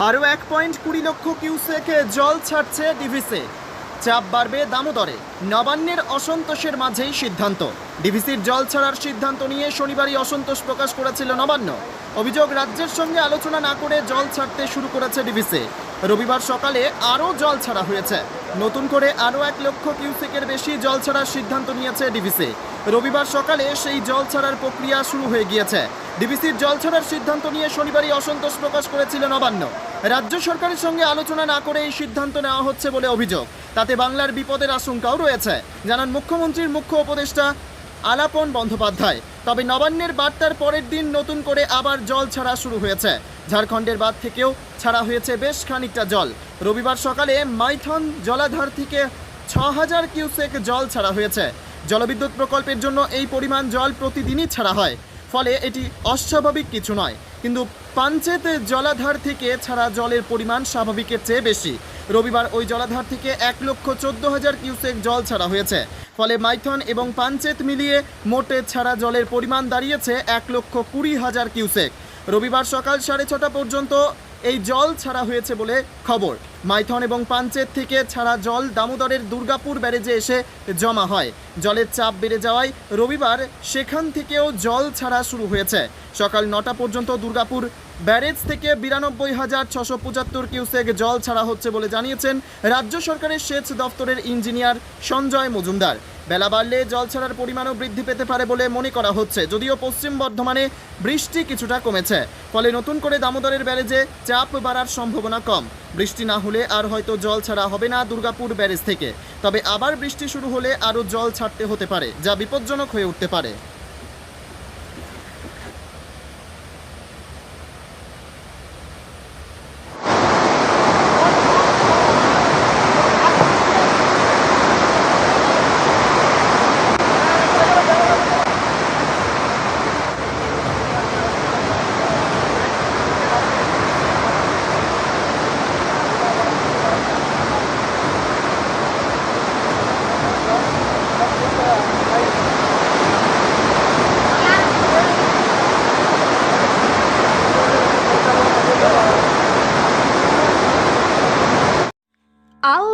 আরও এক পয়েন্ট কুড়ি লক্ষ কিউসেকে জল ছাড়ছে ডিভিসে। চাপ বাড়বে দামোদরে। নবান্নের অসন্তোষের মাঝেই সিদ্ধান্ত। ডিভিসির জল ছাড়ার সিদ্ধান্ত নিয়ে শনিবারই অসন্তোষ প্রকাশ করেছিল নবান্ন। অভিযোগ, রাজ্যের সঙ্গে আলোচনা না করে জল ছাড়তে শুরু করেছে ডিভিসি। রবিবার সকালে আরও জল ছাড়া হয়েছে। নতুন করে আরও এক লক্ষ কিউসেকের বেশি জল ছাড়ার সিদ্ধান্ত নিয়েছে ডিভিসি। রবিবার সকালে সেই জল ছাড়ার প্রক্রিয়া শুরু হয়ে গিয়েছে। ডিবিসির জল ছাড়ার সিদ্ধান্ত নিয়ে শনিবারই অসন্তোষ প্রকাশ করেছিল নবান্ন রাজ্য সরকারের সঙ্গে আলোচনা না করে এই সিদ্ধান্ত নেওয়া হচ্ছে বলে অভিযোগ। তাতে বাংলার বিপদের আশঙ্কাও রয়েছে। জানান মুখ্যমন্ত্রীর মুখ্য উপদেষ্টা আলাপন বন্দ্যোপাধ্যায়। তবে নবান্নের বার্তার পরের দিন নতুন করে আবার জল ছাড়া শুরু হয়েছে। ঝাড়খণ্ডের বাদ থেকেও ছাড়া হয়েছে বেশ খানিকটা জল। রবিবার সকালে মাইথন জলাধার থেকে ছ হাজার কিউসেক জল ছাড়া হয়েছে। জলবিদ্যুৎ প্রকল্পের জন্য এই পরিমাণ জল প্রতিদিনই ছাড়া হয়। ফলে এটি অস্বাভাবিক কিছু নয়। কিন্তু পাঞ্চেত জলাধার থেকে ছাড়া জলের পরিমাণ স্বাভাবিকের চেয়ে বেশি। রবিবার ওই জলাধার থেকে এক লক্ষ চোদ্দ হাজার কিউসেক জল ছাড়া হয়েছে। ফলে মাইথন এবং পাঞ্চেত মিলিয়ে মোটে ছাড়া জলের পরিমাণ দাঁড়িয়েছে এক লক্ষ কুড়ি হাজার কিউসেক। রবিবার সকাল সাড়ে ছটা পর্যন্ত এই জল ছাড়া হয়েছে বলে খবর। মাইথন এবং পাঞ্চেত থেকে ছাড়া জল দামোদরের দুর্গাপুর ব্যারেজে এসে জমা হয়। জলের চাপ বেড়ে যাওয়ায় রবিবার সেখান থেকেও জল ছাড়া শুরু হয়েছে। সকাল নটা পর্যন্ত দুর্গাপুর ব্যারেজ থেকে বিরানব্বই হাজার ছশো পঁচাত্তর কিউসেক জল ছাড়া হচ্ছে বলে জানিয়েছেন রাজ্য সরকারের সেচ দপ্তরের ইঞ্জিনিয়ার সঞ্জয় মজুমদার। বেলা বাড়লে জল ছাড়ার পরিমাণও বৃদ্ধি পেতে পারে বলে মনে করা হচ্ছে। যদিও পশ্চিম বর্ধমানে বৃষ্টি কিছুটা কমেছে, ফলে নতুন করে দামোদরের ব্যারেজে চাপ বাড়ার সম্ভাবনা কম। বৃষ্টি না হলে আর হয়তো জল ছাড়া হবে না দুর্গাপুর ব্যারেজ থেকে। তবে আবার বৃষ্টি শুরু হলে আরও জল ছাড়তে হতে পারে, যা বিপজ্জনক হয়ে উঠতে পারে আল